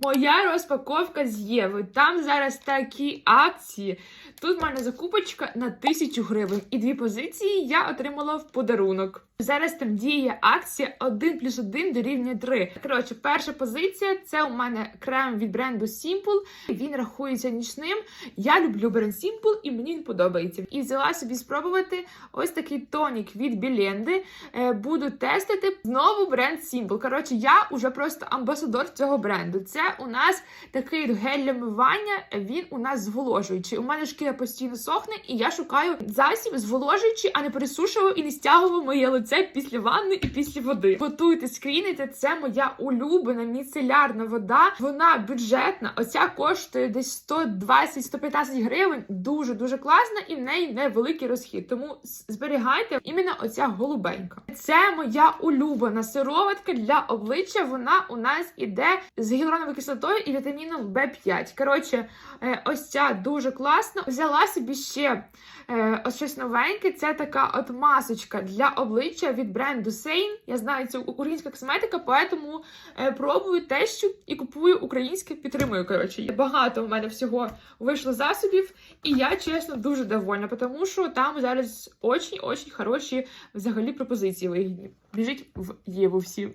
Моя розпаковка з Єви. Там зараз такі акції. Тут в мене закупочка на тисячу гривень, і дві позиції я отримала в подарунок. Зараз там діє акція 1 плюс 1 дорівнює 3. Коротше, перша позиція це у мене крем від бренду Simple. Він рахується нічним. Я люблю бренд Simple і мені він подобається. І взяла собі спробувати ось такий тонік від Біленди. Е, Буду тестити знову бренд Simple. Коротше, я уже просто амбасадор цього бренду. Це у нас такий гель для мивання. Він у нас зволожуючий. У мене шкіра постійно сохне, і я шукаю засіб зволожуючий, а не пересушував і не стягував моє лице після ванни і після води. Готуйте, скріните. Це моя улюблена міцелярна вода. Вона бюджетна. Оця коштує десь 120-115 гривень. Дуже дуже класна, і в неї невеликий розхід. Тому зберігайте іменно оця голубенька. Це моя улюблена сироватка для обличчя. Вона у нас іде з гіалуроновою кислотою і вітаміном В5. Коротше, е, ось ця дуже класна. Взяла собі ще е, ось щось новеньке. Це така от масочка для обличчя від бренду Sein. Я знаю, це українська косметика, поэтому е, пробую тещу і купую українське, підтримую. Коротше, багато у мене всього вийшло засобів, і я чесно дуже довольна, тому що там зараз очень-очень хороші взагалі пропозиції вигідні. Біжіть в Єву всі.